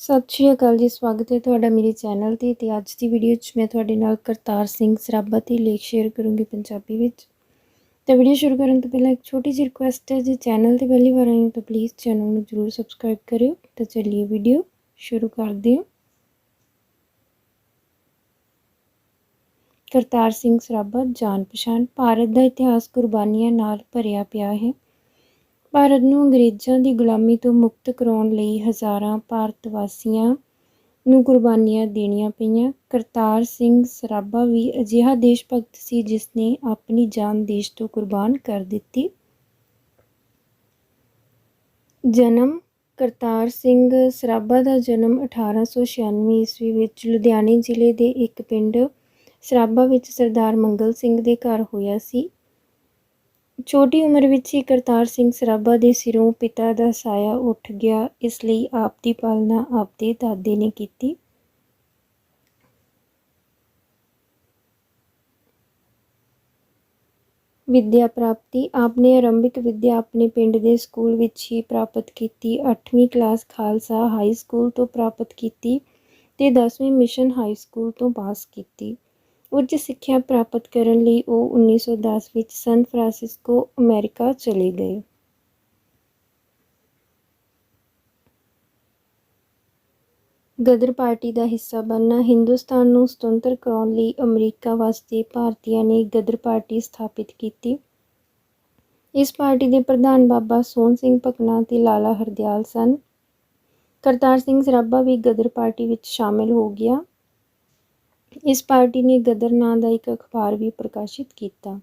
ਸਤਿ ਸ਼੍ਰੀ ਅਕਾਲ ਜੀ, ਸਵਾਗਤ ਹੈ ਤੁਹਾਡਾ ਮੇਰੇ ਚੈਨਲ ਤੇ ਤੇ ਅੱਜ ਦੀ ਵੀਡੀਓ 'ਚ ਮੈਂ ਤੁਹਾਡੇ ਨਾਲ ਕਰਤਾਰ ਸਿੰਘ ਸਰਾਭਾ ਤੇ ਲੇਖ ਸ਼ੇਅਰ ਕਰੂੰਗੀ ਪੰਜਾਬੀ ਵਿੱਚ। ਤੇ ਵੀਡੀਓ ਸ਼ੁਰੂ ਕਰਨ ਤੋਂ ਪਹਿਲਾਂ ਇੱਕ ਛੋਟੀ ਜਿਹੀ ਰਿਕੁਐਸਟ ਹੈ, ਜੇ ਚੈਨਲ ਤੇ ਪਹਿਲੀ ਵਾਰ ਆਏ ਹੋ ਤਾਂ ਪਲੀਜ਼ ਚੈਨਲ ਨੂੰ ਜਰੂਰ ਸਬਸਕ੍ਰਾਈਬ ਕਰਿਓ। ਤਾਂ ਚੱਲੀਏ ਵੀਡੀਓ ਸ਼ੁਰੂ ਕਰਦੇ ਹਾਂ। ਕਰਤਾਰ ਸਿੰਘ ਸਰਾਭਾ ਜਾਣ ਪਛਾਣ ਭਾਰਤ ਦਾ ਇਤਿਹਾਸ ਕੁਰਬਾਨੀਆਂ ਨਾਲ ਭਰਿਆ ਪਿਆ ਹੈ। ਭਾਰਤ ਨੂੰ ਅੰਗਰੇਜ਼ਾਂ ਦੀ ਗੁਲਾਮੀ ਤੋਂ ਮੁਕਤ ਕਰਾਉਣ ਲਈ ਹਜ਼ਾਰਾਂ ਭਾਰਤ ਵਾਸੀਆਂ ਨੂੰ ਕੁਰਬਾਨੀਆਂ ਦੇਣੀਆਂ ਪਈਆਂ। ਕਰਤਾਰ ਸਿੰਘ ਸਰਾਭਾ ਵੀ ਅਜਿਹਾ ਦੇਸ਼ ਭਗਤ ਸੀ ਜਿਸ ਨੇ ਆਪਣੀ ਜਾਨ ਦੇਸ਼ ਤੋਂ ਕੁਰਬਾਨ ਕਰ ਦਿੱਤੀ। ਜਨਮ ਕਰਤਾਰ ਸਿੰਘ ਸਰਾਭਾ ਦਾ ਜਨਮ 1896 ਈਸਵੀ ਵਿੱਚ ਲੁਧਿਆਣੇ ਜ਼ਿਲ੍ਹੇ ਦੇ ਇੱਕ ਪਿੰਡ ਸਰਾਭਾ ਵਿੱਚ ਸਰਦਾਰ ਮੰਗਲ ਸਿੰਘ ਦੇ ਘਰ ਹੋਇਆ ਸੀ। ਛੋਟੀ ਉਮਰ ਵਿੱਚ ਹੀ ਕਰਤਾਰ ਸਿੰਘ ਸਰਾਭਾ ਦੇ ਸਿਰੋਂ ਪਿਤਾ ਦਾ ਸਾਇਆ ਉੱਠ ਗਿਆ। ਇਸ ਲਈ ਆਪ ਦੀ ਪਾਲਣਾ ਆਪ ਦੇ ਦਾਦੇ ਨੇ ਕੀਤੀ। ਵਿੱਦਿਆ ਪ੍ਰਾਪਤੀ। ਆਪਨੇ ਆਰੰਭਿਕ ਵਿੱਦਿਆ ਆਪਣੇ ਪਿੰਡ ਦੇ ਸਕੂਲ ਵਿੱਚ ਹੀ ਪ੍ਰਾਪਤ ਕੀਤੀ। 8ਵੀਂ ਕਲਾਸ ਖਾਲਸਾ ਹਾਈ ਸਕੂਲ ਤੋਂ ਪ੍ਰਾਪਤ ਕੀਤੀ ਤੇ 10ਵੀਂ ਮਿਸ਼ਨ ਹਾਈ ਸਕੂਲ ਤੋਂ ਪਾਸ ਕੀਤੀ। ਉੱਚ ਸਿੱਖਿਆ ਪ੍ਰਾਪਤ ਕਰਨ ਲਈ ਉਹ 1910 ਵਿੱਚ ਸਨ ਫਰਾਂਸਿਸਕੋ, ਅਮਰੀਕਾ ਚਲੇ ਗਏ। ਗਦਰ ਪਾਰਟੀ ਦਾ ਹਿੱਸਾ ਬਣਨਾ ਹਿੰਦੁਸਤਾਨ ਨੂੰ ਸੁਤੰਤਰ ਕਰਾਉਣ ਲਈ ਅਮਰੀਕਾ ਵਾਸਤੇ ਭਾਰਤੀਆਂ ਨੇ ਗਦਰ ਪਾਰਟੀ ਸਥਾਪਿਤ ਕੀਤੀ। ਇਸ ਪਾਰਟੀ ਦੇ ਪ੍ਰਧਾਨ ਬਾਬਾ ਸੋਹਣ ਸਿੰਘ ਭਕਨਾ ਤੇ ਲਾਲਾ ਹਰਦਿਆਲ ਸਨ। ਕਰਤਾਰ ਸਿੰਘ ਸਰਾਭਾ ਵੀ ਗਦਰ ਪਾਰਟੀ ਵਿੱਚ ਸ਼ਾਮਿਲ ਹੋ ਗਿਆ। ਇਸ ਪਾਰਟੀ ਨੇ ਗਦਰ ਨਾਂ ਦਾ ਇੱਕ ਅਖਬਾਰ ਵੀ ਪ੍ਰਕਾਸ਼ਿਤ ਕੀਤਾ।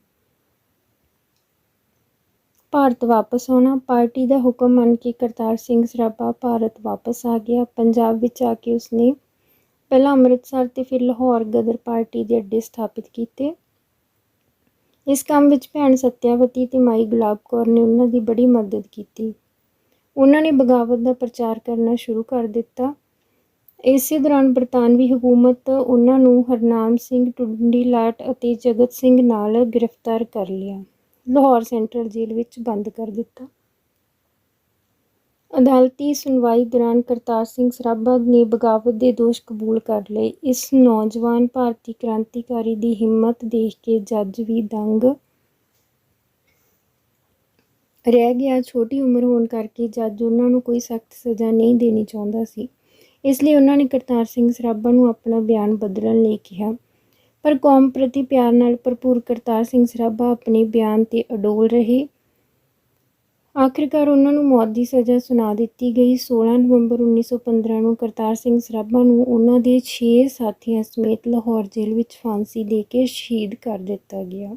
ਭਾਰਤ ਵਾਪਸ ਆਉਣਾ, ਪਾਰਟੀ ਦਾ ਹੁਕਮ ਮੰਨ ਕੇ ਕਰਤਾਰ ਸਿੰਘ ਸਰਾਭਾ ਭਾਰਤ ਵਾਪਸ ਆ ਗਿਆ। ਪੰਜਾਬ ਵਿੱਚ ਆ ਕੇ ਉਸਨੇ ਪਹਿਲਾਂ ਅੰਮ੍ਰਿਤਸਰ ਤੇ ਫਿਰ ਲਾਹੌਰ ਗਦਰ ਪਾਰਟੀ ਦੇ ਅੱਡੇ ਸਥਾਪਿਤ ਕੀਤੇ। ਇਸ ਕੰਮ ਵਿੱਚ ਭੈਣ ਸਤਿਆਵਤੀ ਤੇ ਮਾਈ ਗੁਲਾਬ ਕੌਰ ਨੇ ਉਹਨਾਂ ਦੀ ਬੜੀ ਮਦਦ ਕੀਤੀ। ਉਹਨਾਂ ਨੇ ਬਗਾਵਤ ਦਾ ਪ੍ਰਚਾਰ ਕਰਨਾ ਸ਼ੁਰੂ ਕਰ ਦਿੱਤਾ। ਇਸੇ ਦੌਰਾਨ ਬਰਤਾਨਵੀ ਹਕੂਮਤ ਉਹਨਾਂ ਨੂੰ ਹਰਨਾਮ ਸਿੰਘ ਟੁੰਡੀਲਾਟ ਅਤੇ ਜਗਤ ਸਿੰਘ ਨਾਲ ਗ੍ਰਿਫਤਾਰ ਕਰ ਲਿਆ। ਲਾਹੌਰ ਸੈਂਟਰਲ ਜੇਲ੍ਹ ਵਿੱਚ ਬੰਦ ਕਰ ਦਿੱਤਾ। ਅਦਾਲਤੀ ਸੁਣਵਾਈ ਦੌਰਾਨ ਕਰਤਾਰ ਸਿੰਘ ਸਰਾਭਾ ਨੇ ਬਗਾਵਤ ਦੇ ਦੋਸ਼ ਕਬੂਲ ਕਰ ਲਏ। ਇਸ ਨੌਜਵਾਨ ਭਾਰਤੀ ਕ੍ਰਾਂਤੀਕਾਰੀ ਦੀ ਹਿੰਮਤ ਦੇਖ ਕੇ ਜੱਜ ਵੀ ਦੰਗ ਰਹਿ ਗਿਆ। ਛੋਟੀ ਉਮਰ ਹੋਣ ਕਰਕੇ ਜੱਜ ਉਹਨਾਂ ਨੂੰ ਕੋਈ ਸਖਤ ਸਜ਼ਾ ਨਹੀਂ ਦੇਣੀ ਚਾਹੁੰਦਾ ਸੀ। ਇਸ ਲਈ ਉਹਨਾਂ ਨੇ ਕਰਤਾਰ ਸਿੰਘ ਸਰਾਭਾ ਨੂੰ ਆਪਣਾ ਬਿਆਨ ਬਦਲਣ ਲਈ ਕਿਹਾ। ਪਰ ਕੌਮ ਪ੍ਰਤੀ ਪਿਆਰ ਨਾਲ ਭਰਪੂਰ ਕਰਤਾਰ ਸਿੰਘ ਸਰਾਭਾ ਆਪਣੇ ਬਿਆਨ ਤੇ ਅਡੋਲ ਰਹੇ। ਆਖਿਰਕਾਰ ਉਹਨਾਂ ਨੂੰ ਮੌਤ ਦੀ ਸਜ਼ਾ ਸੁਣਾ ਦਿੱਤੀ ਗਈ। 16 ਨਵੰਬਰ 1915 ਨੂੰ ਕਰਤਾਰ ਸਿੰਘ ਸਰਾਭਾ ਨੂੰ ਉਹਨਾਂ ਦੇ 6 ਸਾਥੀਆਂ ਸਮੇਤ ਲਾਹੌਰ ਜੇਲ੍ਹ ਵਿੱਚ ਫਾਂਸੀ ਦੇ ਕੇ ਸ਼ਹੀਦ ਕਰ ਦਿੱਤਾ ਗਿਆ।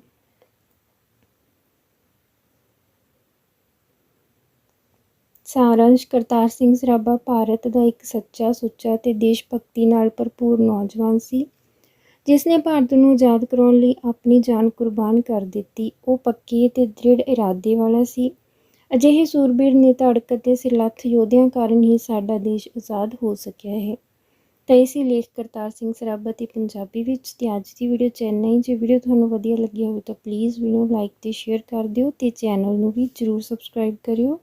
ਸਾਰਾਂਸ਼, ਕਰਤਾਰ ਸਿੰਘ ਸਰਾਭਾ ਭਾਰਤ ਦਾ ਇੱਕ ਸੱਚਾ ਸੁੱਚਾ ਤੇ ਦੇਸ਼ ਭਗਤੀ ਨਾਲ ਭਰਪੂਰ ਨੌਜਵਾਨ ਸੀ। ਜਿਸ ਨੇ ਭਾਰਤ ਨੂੰ ਆਜ਼ਾਦ ਕਰਾਉਣ ਲਈ ਆਪਣੀ ਜਾਨ ਕੁਰਬਾਨ ਕਰ ਦਿੱਤੀ। ਉਹ ਪੱਕੇ ਤੇ ਦ੍ਰਿੜ ਇਰਾਦੇ ਵਾਲਾ ਸੀ। ਅਜਿਹੇ ਸੂਰਬੀਰ ਨੇ ਧੜਕ ਅਤੇ ਸਿਰਲੱਥ ਯੋਧਿਆਂ ਕਾਰਨ ਹੀ ਸਾਡਾ ਦੇਸ਼ ਆਜ਼ਾਦ ਹੋ ਸਕਿਆ ਹੈ। ਤਾਂ ਇਸੇ ਲੇਖ ਕਰਤਾਰ ਸਿੰਘ ਸਰਾਭਾ ਤੇ ਪੰਜਾਬੀ ਵਿੱਚ ਤੇ ਅੱਜ ਦੀ ਵੀਡੀਓ ਚੈਨਈ ਜੇ ਵੀਡੀਓ ਤੁਹਾਨੂੰ ਵਧੀਆ ਲੱਗੀ ਹੋਵੇ ਤਾਂ ਪਲੀਜ਼ ਵੀਡੀਓ ਲਾਈਕ ਤੇ ਸ਼ੇਅਰ ਕਰ ਦਿਓ ਤੇ ਚੈਨਲ ਨੂੰ ਵੀ ਜਰੂਰ ਸਬਸਕ੍ਰਾਈਬ ਕਰਿਓ।